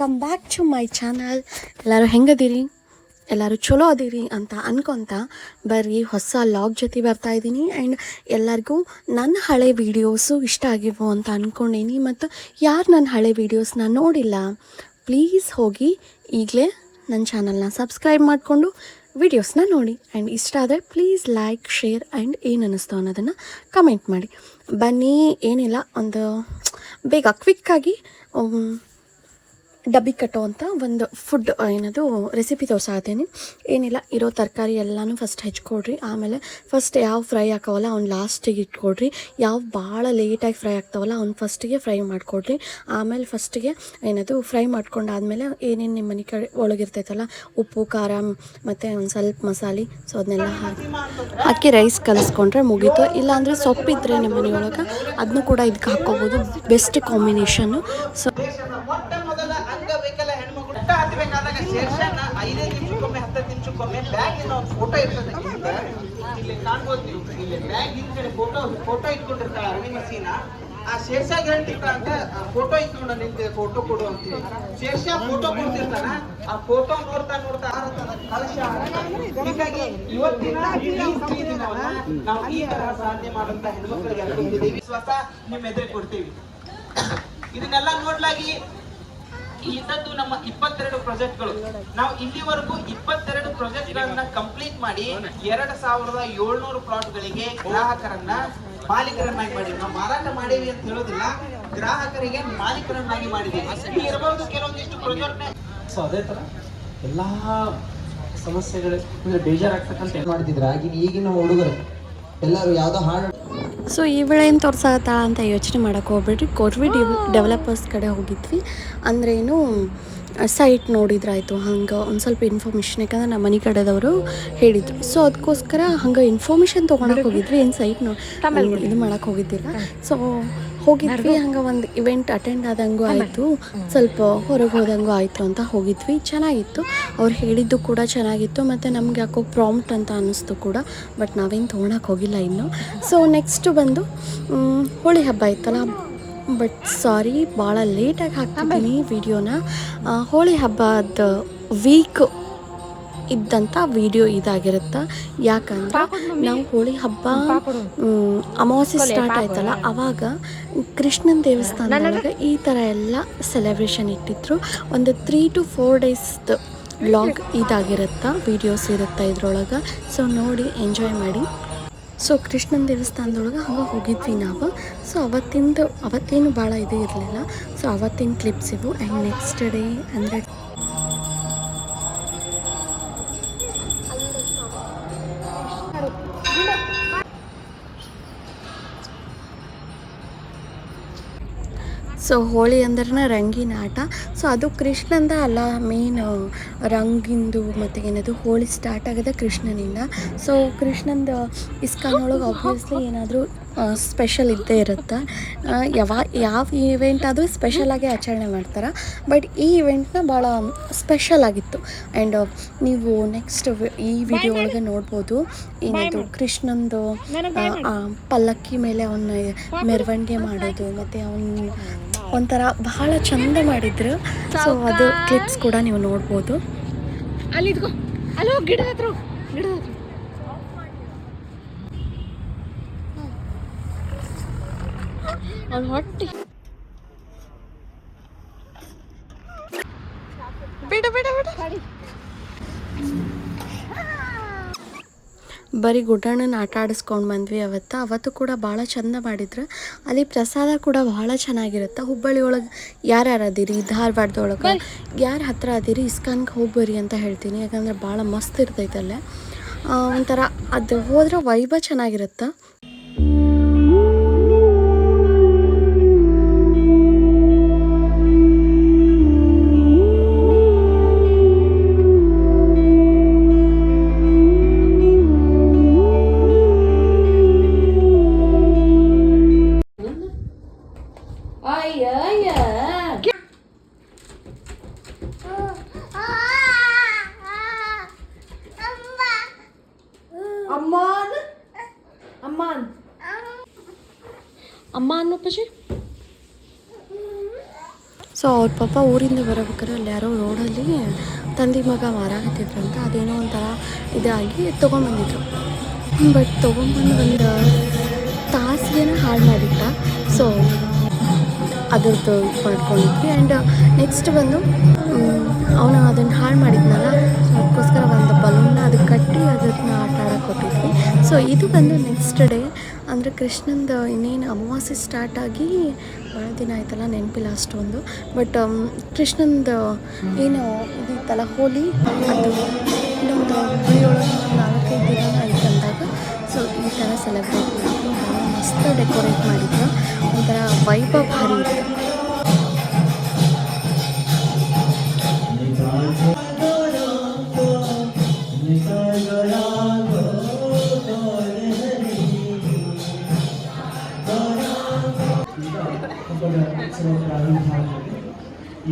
Welcome back to my channel ಎಲ್ಲರೂ ಹೆಂಗದಿರಿ? ಎಲ್ಲರೂ ಚಲೋ ಅದಿರಿ ಅಂತ ಅನ್ಕೊತ ಬರ್ರಿ, ಹೊಸ ಲಾಗ್ ಜೊತೆ ಬರ್ತಾ ಇದ್ದೀನಿ. ಆ್ಯಂಡ್ ಎಲ್ಲರಿಗೂ ನನ್ನ ಹಳೆ ವೀಡಿಯೋಸು ಇಷ್ಟ ಆಗಿವು ಅಂತ ಅಂದ್ಕೊಂಡೀನಿ ಮತ್ತು ಯಾರು ನನ್ನ ಹಳೆ ವೀಡಿಯೋಸ್ನ ನೋಡಿಲ್ಲ ಪ್ಲೀಸ್ ಹೋಗಿ ಈಗಲೇ ನನ್ನ ಚಾನಲ್ನ ಸಬ್ಸ್ಕ್ರೈಬ್ ಮಾಡಿಕೊಂಡು ವಿಡಿಯೋಸ್ನ ನೋಡಿ. ಆ್ಯಂಡ್ ಇಷ್ಟ ಆದರೆ ಪ್ಲೀಸ್ ಲೈಕ್ ಶೇರ್ ಆ್ಯಂಡ್ ಏನು ಅನ್ನಿಸ್ತು ಅನ್ನೋದನ್ನು ಕಮೆಂಟ್ ಮಾಡಿ. ಬನ್ನಿ, ಏನಿಲ್ಲ, ಒಂದು ಬೇಗ ಕ್ವಿಕ್ಕಾಗಿ ಡಬ್ಬಿ ಅಂತ ಒಂದು ಫುಡ್ ಏನದು ರೆಸಿಪಿ ತೋರ್ಸಾತೀನಿ ಏನಿಲ್ಲ, ಇರೋ ತರಕಾರಿ ಎಲ್ಲನೂ ಫಸ್ಟ್ ಹೆಚ್ಕೊಡ್ರಿ. ಆಮೇಲೆ ಫಸ್ಟ್ ಯಾವ ಫ್ರೈ ಹಾಕವಲ್ಲ, ಅವ್ನು ಲಾಸ್ಟಿಗೆ ಇಟ್ಕೊಡ್ರಿ. ಯಾವ ಭಾಳ ಲೇಟಾಗಿ ಫ್ರೈ ಆಗ್ತಾವಲ್ಲ, ಅವ್ನು ಫಸ್ಟಿಗೆ ಫ್ರೈ ಮಾಡಿಕೊಡ್ರಿ. ಆಮೇಲೆ ಫಸ್ಟಿಗೆ ಏನದು ಫ್ರೈ ಮಾಡ್ಕೊಂಡಾದ್ಮೇಲೆ ಏನೇನು ನಿಮ್ಮ ಮನೆ ಕಡೆ ಒಳಗಿರ್ತೈತಲ್ಲ, ಉಪ್ಪು, ಖಾರ, ಮತ್ತು ಒಂದು ಸ್ವಲ್ಪ ಮಸಾಲೆ ಸೊ ಅದನ್ನೆಲ್ಲ ಹಾಕಿ. ಹಾಕಿ ರೈಸ್ ಕಲಿಸ್ಕೊಂಡ್ರೆ ಮುಗೀತು. ಇಲ್ಲಾಂದರೆ ಸೊಪ್ಪಿದ್ರೆ ನಿಮ್ಮ ಮನೆಯೊಳಗೆ ಅದನ್ನು ಕೂಡ ಇದಕ್ಕೆ ಹಾಕ್ಕೋಬೋದು. ಬೆಸ್ಟ್ ಕಾಂಬಿನೇಷನ್ನು ಸೊ ಶೇರ್ಷನ ಐದೈದು ನಿಮಿಷಕ್ಕೊಮ್ಮೆ ಹತ್ತತ್ತು ನಿಮಿಷಕ್ಕೊಮ್ಮೆ ಏನೋ ಒಂದು ಫೋಟೋ ಇರ್ತದೆ. ಇಲ್ಲಿ ಕಾಣ್ಬೋದು ನೀವು. ಇಲ್ಲಿ ಬ್ಯಾಗ್ ಹಿಂದ್ಗಡೆ ಫೋಟೋ ಫೋಟೋ ಇಟ್ಕೊಂಡಿರ್ತಾಳೆ ಅರವಿಂದ ಸೀನಾ. ಆ ಶೇರ್ಷಾಗ ಹೇಳ್ತಿರ್ತ ಅಂತ ಫೋಟೋ ಇಟ್ಕೊಂಡು ನಿಂತೆ ಫೋಟೋ ಕೊಡು ಅಂತ ಶೇರ್ಷಾ ಫೋಟೋ ಕೊಡ್ತಿರ್ತಾನ. ಆ ಫೋಟೋ ನೋಡ್ತಾ ನೋಡ್ತಾ ಕಲಶ ಹೀಗಾಗಿ ಇವತ್ತಿನ ನಾವು ಈ ತರ ಸಾಧನೆ ಮಾಡುವಂತ ಹೆಣ್ಮಕ್ಳಿಗೆ ವಿಶ್ವಾಸ ನಿಮ್ಮ ಎದುರು ಕೊಡ್ತೀವಿ. ಇದನ್ನೆಲ್ಲ ನೋಡ್ಲಾಗಿ ಇಲ್ಲಿದ್ದದ್ದು ನಮ್ಮ ಇಪ್ಪತ್ತೆರಡು ಪ್ರಾಜೆಕ್ಟ್ಗಳು. ನಾವು ಇಲ್ಲಿವರೆಗೂ ಇಪ್ಪತ್ತೆರಡು ಪ್ರಾಜೆಕ್ಟ್ ಗಳನ್ನ ಕಂಪ್ಲೀಟ್ ಮಾಡಿ ಎರಡ್ ಸಾವಿರದ ಏಳ್ನೂರು ಪ್ಲಾಟ್ ಗಳಿಗೆ ಗ್ರಾಹಕರನ್ನ ಮಾಲೀಕರನ್ನಾಗಿ ಮಾಡಿದ್ವಿ. ನಾವು ಮಾರಾಟ ಮಾಡೀವಿ ಅಂತ ಹೇಳೋದಿಲ್ಲ, ಗ್ರಾಹಕರಿಗೆ ಮಾಲೀಕರನ್ನಾಗಿ ಮಾಡಿದೀವಿ. ಇರಬಹುದು ಕೆಲವೊಂದಿಷ್ಟು ಪ್ರಾಜೆಕ್ಟ್ ಸೊ ಅದೇ ತರ ಎಲ್ಲಾ ಸಮಸ್ಯೆಗಳು ಬೇಜಾರಾಗ್ತಕ್ಕಂತ ಎಲ್ಲ ಮಾಡ್ತಿದ್ರು? ಆಗಿನ ಈಗಿನ ಹುಡುಗರು ಎಲ್ಲರೂ ಯಾವ್ದೋ ಹಾಡು ಸೊ ಈ ವೇಳೆ ಏನು ತೋರ್ಸಾಗತ್ತಾಳ ಅಂತ ಯೋಚನೆ ಮಾಡೋಕೆ ಹೋಗ್ಬೇಡ್ರಿ. ಡೆವ್ ಡೆವಲಪರ್ಸ್ ಕಡೆ ಹೋಗಿದ್ವಿ. ಅಂದ್ರೆ ಏನು ಸೈಟ್ ನೋಡಿದ್ರಾಯ್ತು ಹಂಗೆ. ಒಂದು ಸ್ವಲ್ಪ ಇನ್ಫಾರ್ಮೇಷನ್ ಯಾಕಂದ್ರೆ ನಮ್ಮ ಮನೆ ಕಡೆದವರು ಹೇಳಿದ್ರು. ಸೊ ಅದಕ್ಕೋಸ್ಕರ ಹಂಗೆ ಇನ್ಫಾರ್ಮೇಷನ್ ತೊಗೊಳಕ್ಕೆ ಹೋಗಿದ್ವಿ. ಏನು ಸೈಟ್ ನೋಡಿ ಇದು ಮಾಡೋಕೆ ಹೋಗಿದ್ದಿಲ್ಲ. ಸೊ ಹೋಗಿದ್ವಿ ಹಂಗೆ ಒಂದು ಇವೆಂಟ್ ಅಟೆಂಡ್ ಆದಂಗೂ ಆಯಿತು. ಸ್ವಲ್ಪ ಹೊರಗೆ ಹೋದಂಗೂ ಆಯಿತು ಅಂತ ಹೋಗಿದ್ವಿ. ಚೆನ್ನಾಗಿತ್ತು. ಅವ್ರು ಹೇಳಿದ್ದು ಕೂಡ ಚೆನ್ನಾಗಿತ್ತು. ಮತ್ತು ನಮ್ಗೆ ಯಾಕೋ ಪ್ರಾಂಪ್ಟ್ ಅಂತ ಅನ್ನಿಸ್ತು ಕೂಡ. ಬಟ್ ನಾವೇನು ತೊಗೊಳಕ್ಕೆ ಹೋಗಿಲ್ಲ ಇನ್ನು. ಸೊ ನೆಕ್ಸ್ಟು ಬಂದು ಹೋಳಿ ಹಬ್ಬ ಇತ್ತಲ್ಲ? ಬಟ್ ಸಾರಿ ಭಾಳ ಲೇಟಾಗಿ ಹಾಕ್ತಿದ್ದೀನಿ ವಿಡಿಯೋನ ಹೋಳಿ ಹಬ್ಬದ ವೀಕ್ ಇದ್ದಂಥ ವಿಡಿಯೋ ಇದಾಗಿರುತ್ತೆ? ಯಾಕಂದ್ರೆ ನಾವು ಹೋಳಿ ಹಬ್ಬ ಅಮಾವಾಸ್ಯೆ ಸ್ಟಾರ್ಟ್ ಆಯ್ತಲ್ಲ ಅವಾಗ ಕೃಷ್ಣನ ದೇವಸ್ಥಾನದೊಳಗೆ ಈ ಥರ ಎಲ್ಲ ಸೆಲೆಬ್ರೇಷನ್ ಇಟ್ಟಿದ್ರು. ಒಂದು ತ್ರೀ ಟು ಫೋರ್ ಡೇಸ್ದು ವ್ಲಾಗ್ ಇದಾಗಿರುತ್ತೆ? ವೀಡಿಯೋಸ್ ಇರುತ್ತೆ ಇದ್ರೊಳಗೆ? ಸೊ ನೋಡಿ ಎಂಜಾಯ್ ಮಾಡಿ. ಸೊ ಕೃಷ್ಣನ ದೇವಸ್ಥಾನದೊಳಗೆ ಹಂಗೆ ಹೋಗಿದ್ವಿ ನಾವು. ಸೊ ಅವತ್ತಿಂದು ಅವತ್ತೇನು ಭಾಳ ಇದು ಇರಲಿಲ್ಲ. ಸೊ ಅವತ್ತಿನ ಕ್ಲಿಪ್ಸ್ ಇವು. ಆ್ಯಂಡ್ ನೆಕ್ಸ್ಟ್ ಡೇ ಅಂದರೆ ಸೊ ಹೋಳಿ ಅಂದ್ರೆ ರಂಗಿನ ಆಟ. ಸೊ ಅದು ಕೃಷ್ಣಂದ ಅಲ್ಲ ಮೇನ್ ರಂಗಿಂದು ಮತ್ತು ಏನದು ಹೋಳಿ ಸ್ಟಾರ್ಟ್ ಆಗಿದೆ ಕೃಷ್ಣನಿಂದ. ಸೊ ಕೃಷ್ಣಂದು ಇಸ್ಕಾನ್ ಒಳಗೆ ಆಬ್ವಿಯಸ್ಲಿ ಏನಾದರೂ ಸ್ಪೆಷಲ್ ಇದ್ದೇ ಇರುತ್ತೆ. ಯಾವ ಯಾವ ಈವೆಂಟ್ ಆದರೂ ಸ್ಪೆಷಲಾಗಿ ಆಚರಣೆ ಮಾಡ್ತಾರೆ. ಬಟ್ ಈ ಇವೆಂಟ್ನ ಭಾಳ ಸ್ಪೆಷಲ್ ಆಗಿತ್ತು. ಆ್ಯಂಡ್ ನೀವು ನೆಕ್ಸ್ಟ್ ಈ ವಿಡಿಯೋ ಒಳಗೆ ನೋಡ್ಬೋದು. ಏನದು ಕೃಷ್ಣಂದು ಪಲ್ಲಕ್ಕಿ ಮೇಲೆ ಅವನ್ನ ಮೆರವಣಿಗೆ ಮಾಡೋದು, ಮತ್ತು ಅವನ ಒಂಥರ ಬಹಳ ಚಂದ ಮಾಡಿದ್ರು. ಸೊ ಅದು ಕ್ಲಿಪ್ಸ್ ಕೂಡ ನೀವು ನೋಡ್ಬೋದು. ಅಲ್ಲಿ ಅಲೋ ಗಿಡ ಹೋಗಿ. ಗಿಡದ ಹತ್ರ ಗಿಡದ ಹತ್ರ ಅವ್ನ ಹೊಟ್ಟೆ. ಬಿಡ ಬಿಡ ಬಿಡ. ಬರೀ ಗುಡ್ಡಣ್ಣನ ಆಟ ಆಡಿಸ್ಕೊಂಡು ಬಂದ್ವಿ ಅವತ್ತು. ಅವತ್ತು ಕೂಡ ಭಾಳ ಚಂದ ಮಾಡಿದ್ರು. ಅಲ್ಲಿ ಪ್ರಸಾದ ಕೂಡ ಭಾಳ ಚೆನ್ನಾಗಿರುತ್ತೆ. ಹುಬ್ಬಳ್ಳಿ ಒಳಗೆ ಯಾರ್ಯಾರು ಅದಿರಿ? ಧಾರವಾಡದೊಳಗೆ ಯಾರು ಹತ್ರ ಅದಿರಿ? ಇಸ್ಕಾನ್ಗೆ ಹೋಗ್ಬರಿ ಅಂತ ಹೇಳ್ತೀನಿ. ಯಾಕಂದ್ರೆ ಭಾಳ ಮಸ್ತ್ ಇರ್ತೈತೆ ಅಲ್ಲೇ ಒಂಥರ ಅದು ಹೋದ್ರೆ ವೈಬ ಚೆನ್ನಾಗಿರುತ್ತೆ. ಅಮ್ಮ ಅನ್ನೋ ಪಜೆ ಸೊ ಅವ್ರ ಪಾಪ ಊರಿಂದ ಬರಬೇಕಾದ್ರೆ ಅಲ್ಲಿ ಯಾರೋ ರೋಡಲ್ಲಿ ತಂದೆ ಮಗ ಮಾರಾಕತ್ತಿದ್ರಂತ ಅದೇನೋ ಒಂಥರ ಇದಾಗಿ ತೊಗೊಂಬಂದಿದ್ರು. ಬಟ್ ತೊಗೊಂಬಂದು ಒಂದು ತಾಸಿಗೆನ ಹಾಳು ಮಾಡಿದ್ದ. ಸೊ ಅದ್ರದ್ದು ಮಾಡ್ಕೊಂಡಿದ್ವಿ. ಆ್ಯಂಡ್ ನೆಕ್ಸ್ಟ್ ಬಂದು ಅವನು ಅದನ್ನು ಹಾಳು ಮಾಡಿದ್ನಲ್ಲ, ಅದಕ್ಕೋಸ್ಕರ ಒಂದು ಬಲೂನ್ನ ಅದಕ್ಕೆ ಕಟ್ಟಿ ಅದನ್ನು ಆಟ ಆಡೋಕೆ ಕೊಟ್ಟಿದ್ವಿ. ಸೊ ಇದು ಬಂದು ನೆಕ್ಸ್ಟ್ ಡೇ ಅಂದರೆ ಕೃಷ್ಣಂದು ಇನ್ನೇನು ಅಮಾವಾಸ್ಯೆ ಸ್ಟಾರ್ಟ್ ಆಗಿ ಭಾಳ ದಿನ ಆಯ್ತಲ್ಲ, ನೆನಪಿಲ್ಲ ಅಷ್ಟೊಂದು. ಬಟ್ ಕೃಷ್ಣಂದು ಏನು ಇದಿತ್ತಲ್ಲ ಹೋಲಿ ಅದು ಇನ್ನೊಂದು ನಾಲ್ಕೈದು ದಿನ ಆಯ್ತು ಅಂದಾಗ. ಸೊ ಈ ಥರ ಸೆಲೆಬ್ರೇಟ್ ಭಾಳ ಮಸ್ತ್ ಡೆಕೋರೇಟ್ ಮಾಡಿದ್ರು. ಒಂಥರ ವೈಭವ ಭಾರಿ ಇತ್ತು.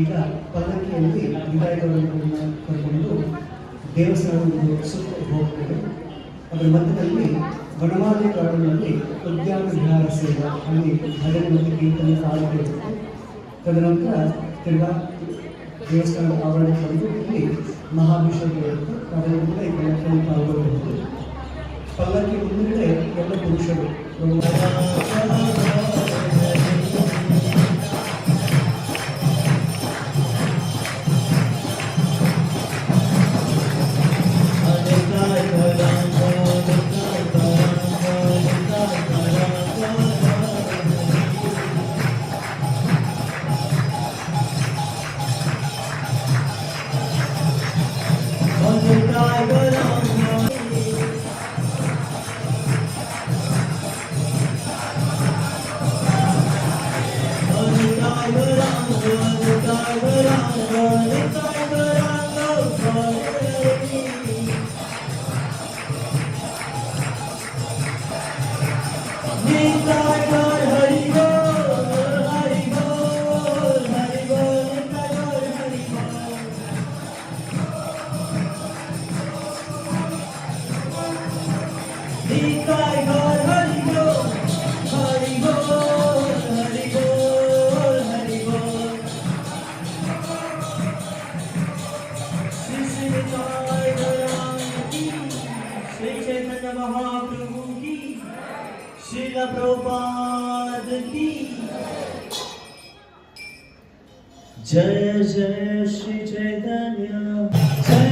ಈಗ ಪಲ್ಲಕ್ಕಿಯಲ್ಲಿ ವಿದಾಯಗಳನ್ನು ಕರ್ಕೊಂಡು ದೇವಸ್ಥಾನವನ್ನು ಸುತ್ತ ಹೋಗ್ತೇವೆ. ಅದರ ಮಧ್ಯದಲ್ಲಿ ವನವಾದಿ ಕಾಡಿನಲ್ಲಿ ಉದ್ಯಾನ ವಿಹಾರ ಸೇವೆ, ಅಲ್ಲಿ ಹಳೆ ಮತ್ತು ಕೀರ್ತನೆ ಇರುತ್ತೆ. ತದನಂತರ ತಿರ್ಗಾ ದೇವಸ್ಥಾನದ ಆವರಣ ಬಂದು ಇಲ್ಲಿ ಮಹಾಭಿಷೇಕ ಇರುತ್ತೆ. ಈ ಕಾರ್ಯಕ್ರಮ ಪಾಲ್ಗೊಳ್ಳಬಹುದು. ಪಲ್ಲಕ್ಕಿ ಮುಂದೆ ಎಲ್ಲ ಪುರುಷರು.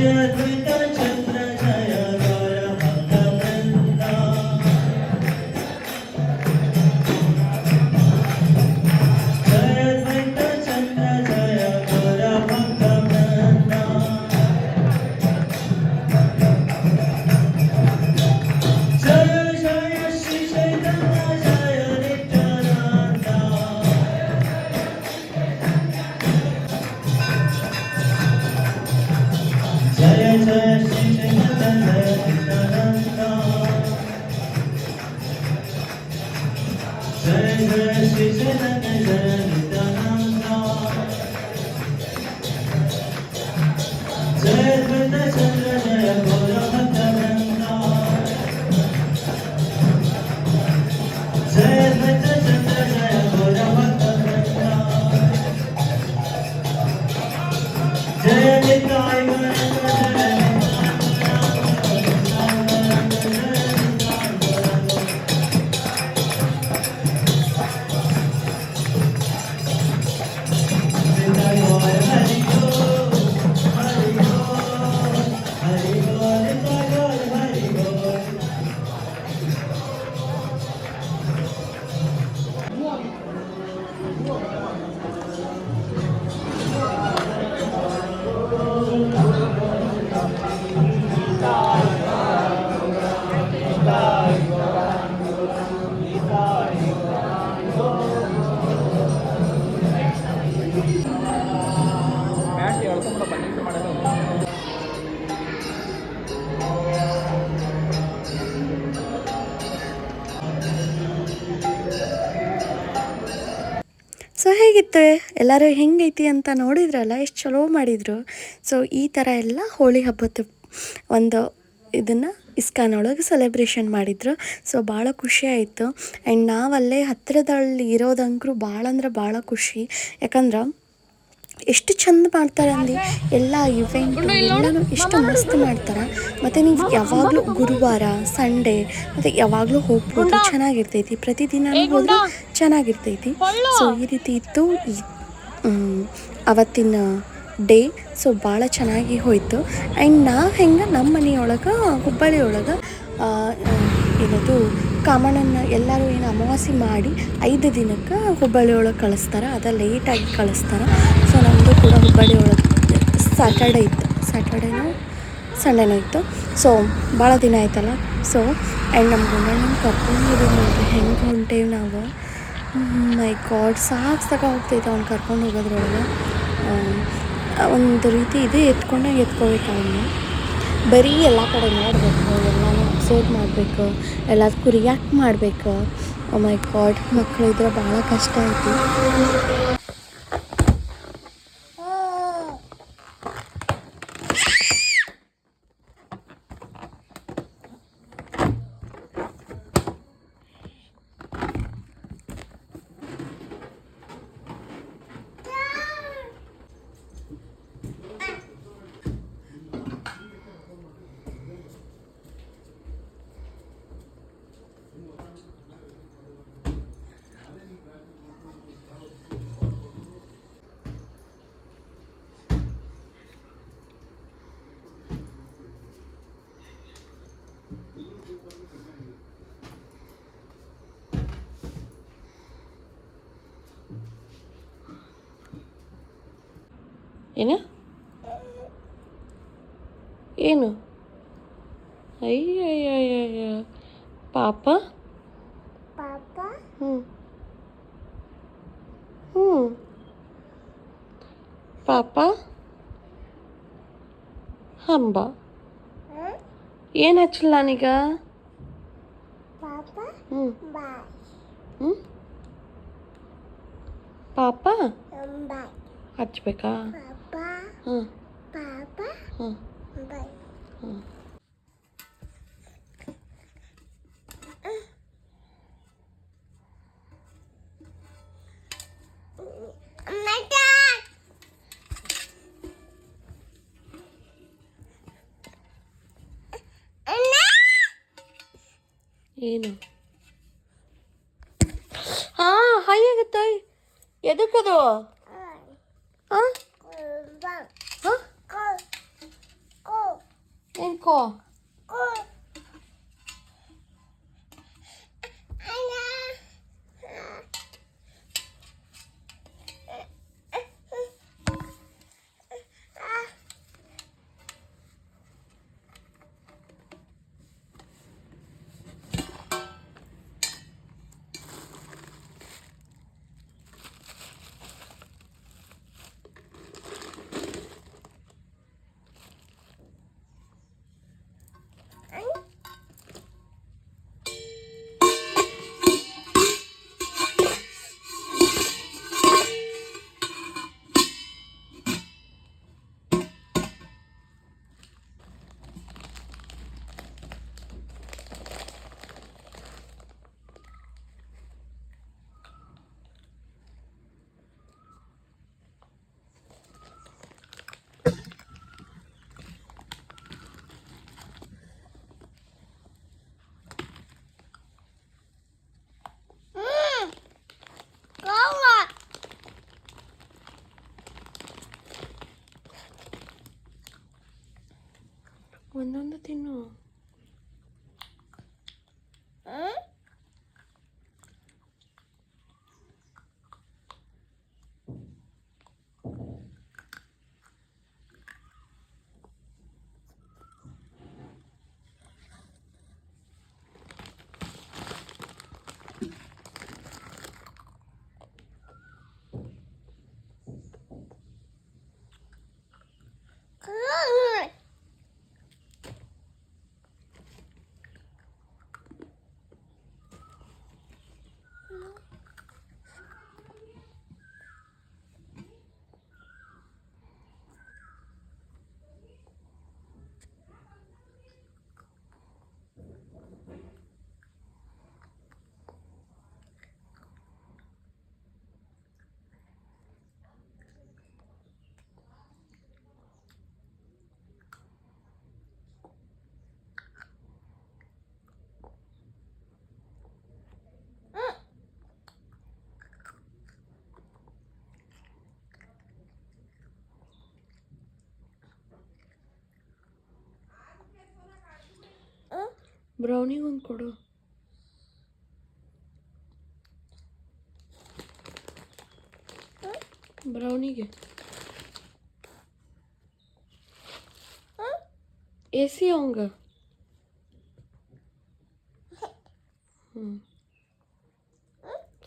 yeah. Zehra Zehra Zehra ಹೇಗಿತ್ತು? ಎಲ್ಲರೂ ಹೆಂಗೈತಿ ಅಂತ ನೋಡಿದ್ರಲ್ಲ, ಎಷ್ಟು ಚಲೋ ಮಾಡಿದರು. ಸೊ ಈ ಥರ ಎಲ್ಲ ಹೋಳಿ ಹಬ್ಬದ ಒಂದು ಇದನ್ನು ಇಸ್ಕಾನ್ ಒಳಗೆ ಸೆಲೆಬ್ರೇಷನ್ ಮಾಡಿದ್ರು. ಸೊ ಭಾಳ ಖುಷಿ ಆಯಿತು. ಆ್ಯಂಡ್ ನಾವಲ್ಲೇ ಹತ್ತಿರದಲ್ಲಿ ಇರೋದಂಕರು ಭಾಳ ಅಂದ್ರೆ ಭಾಳ ಖುಷಿ. ಯಾಕಂದ್ರೆ ಎಷ್ಟು ಚಂದ ಮಾಡ್ತಾರೆ ಅಂದ್ರೆ ಎಲ್ಲ ಇವೆಂಟ್ ಎಲ್ಲನೂ ಎಷ್ಟು ಮಸ್ತ್ ಮಾಡ್ತಾರೆ? ಮತ್ತು ನೀವು ಯಾವಾಗಲೂ ಗುರುವಾರ ಸಂಡೇ ಮತ್ತು ಯಾವಾಗಲೂ ಹೋಗ್ಬೋದು. ಚೆನ್ನಾಗಿರ್ತೈತಿ. ಪ್ರತಿದಿನ ಹೋದ್ರೆ ಚೆನ್ನಾಗಿರ್ತೈತಿ. ಸೊ ಈ ರೀತಿ ಇತ್ತು. ಅವತ್ತಿನ ಡೇ ಸೊ ಭಾಳ ಚೆನ್ನಾಗಿ ಹೋಯಿತು. ಆ್ಯಂಡ್ ನಾವು ಹೆಂಗೆ ನಮ್ಮ ಮನೆಯೊಳಗೆ ಹುಬ್ಬಳ್ಳಿ ಒಳಗೆ ಏನದು ಕಾಮಣ್ಣನ ಎಲ್ಲರೂ ಏನು ಅಮಾವಾಸ್ಯೆ ಮಾಡಿ ಐದು ದಿನಕ್ಕೆ ಹುಬ್ಬಳ್ಳಿ ಒಳಗೆ ಕಳಿಸ್ತಾರೆ, ಅದು ಲೇಟಾಗಿ ಕಳಿಸ್ತಾರೆ. ಸೊ ನಮ್ಮದು ಕೂಡ ಹುಬ್ಬಳ್ಳಿ ಒಳಗೆ ಸ್ಯಾಟರ್ಡೆ ಇತ್ತು. ಸ್ಯಾಟರ್ಡೇನೂ ಸಂಡೇನೂ ಇತ್ತು. ಸೊ ಭಾಳ ದಿನ ಆಯ್ತಲ್ಲ? ಸೊ ಆ್ಯಂಡ್ ನಮ್ಮ ಗುಂಡಣ್ಣನ ಕರ್ಕೊಂಡಿದ್ದೀವಿ ನೋಡ್ರಿ ಹೆಂಗೆ ಹೊಂಟೇವಿ ನಾವು? ಮೈ ಗಾಡ್ ಸಾಕು ಸಾಕ ಹೋಗ್ತೈತೆ ಅವ್ನು ಕರ್ಕೊಂಡು ಹೋಗೋದ್ರೊಳಗೆ. ಒಂದು ರೀತಿ ಇದು ಎತ್ಕೊಂಡೆ ಎತ್ಕೋಬೇಕು ಅವನು. ಬರೀ ಎಲ್ಲ ಕಡೆ ನೋಡಬೇಕು. ಅಬ್ಸರ್ವ್ ಮಾಡಬೇಕು ಎಲ್ಲದಕ್ಕೂ ರಿಯಾಕ್ಟ್ ಮಾಡಬೇಕು. ಮೈ ಗಾಡ್ ಮಕ್ಕಳು ಭಾಳ ಕಷ್ಟ ಐತಿ ಏನು ಏನು ಅಯ್ಯಯ್ಯಯ್ಯಯ್ಯ ಪಾಪ ಪಾಪ ಹ್ಞೂ ಹ್ಞೂ ಪಾಪ ಹಂಬ ಏನು ಹಚ್ಚಲ್ಲ ನಾನೀಗ ಪಾಪ ಹ್ಞೂ ಬಾಯ್ ಹ್ಞೂ ಪಾಪ ಬಾಯ್ ಹಚ್ಬೇಕಾ ಪಾಪ. ಬಾಯ್ ಏನು? ಹಾಂ ಹಾಯ್ ಆಗತ್ತ. ಎದಕ್ಕದು Ко. 何であんな తిన్నావు ಬ್ರೌನಿಗೆ ಒಂದು ಕೊಡು ಬ್ರೌನಿಗೆ ಎ ಸಿ ಅವಂಗ ಹ್ಞೂ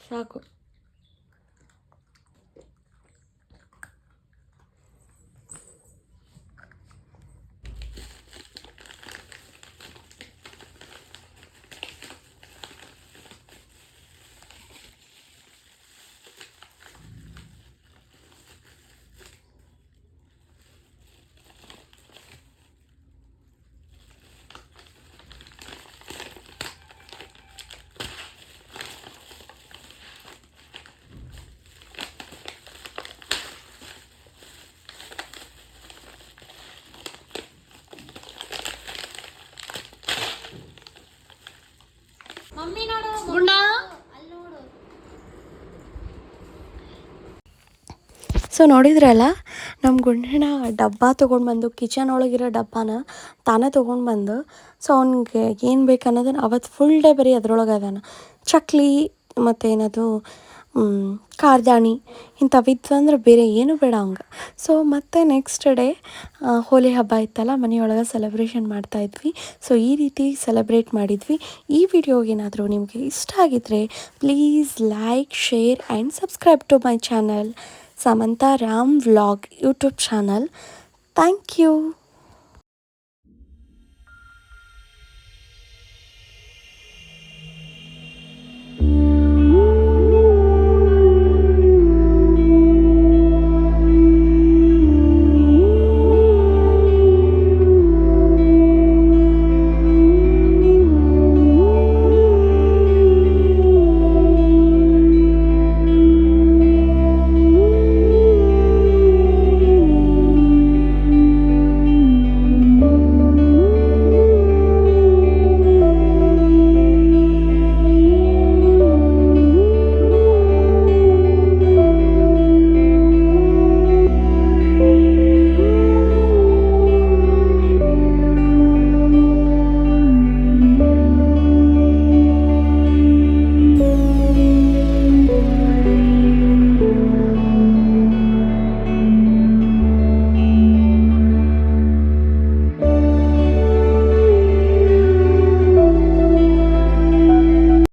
ಸಾಕು ಮಮ್ಮಿ ನೋಡು ಗುಂಡ ಅಲ್ಲಿ ನೋಡು ಸೊ ನೋಡಿದ್ರಲ್ಲ ನಮ್ಮ ಗುಂಡಣ್ಣ ಡಬ್ಬ ತೊಗೊಂಡು ಬಂದು ಕಿಚನ್ ಒಳಗಿರೋ ಡಬ್ಬಾನ ತಾನೇ ತೊಗೊಂಡು ಬಂದು ಸೊ ಅವ್ನಿಗೆ ಏನು ಬೇಕು ಅವತ್ತು ಫುಲ್ ಡೇ ಬರೀ ಅದ್ರೊಳಗೆ ಅದಾನ ಚಕ್ಲಿ, ಮತ್ತು ಏನದು ಕಾರ್ದಾಣಿ ಇಂಥವಿದ್ವು ಅಂದ್ರೆ ಬೇರೆ ಏನು ಬೇಡ ಅವಂಗೆ ಸೊ ಮತ್ತೆ ನೆಕ್ಸ್ಟ್ ಡೇ ಹೋಲಿ ಹಬ್ಬ ಇತ್ತಲ್ಲ, ಮನೆಯೊಳಗೆ ಸೆಲೆಬ್ರೇಷನ್ ಮಾಡ್ತಾಯಿದ್ವಿ ಸೊ ಈ ರೀತಿ ಸೆಲೆಬ್ರೇಟ್ ಮಾಡಿದ್ವಿ. ಈ ವಿಡಿಯೋಗೇನಾದರೂ ನಿಮಗೆ ಇಷ್ಟ ಆಗಿದ್ದರೆ please like share and subscribe to my channel Samantha Ram vlog YouTube channel. Thank you.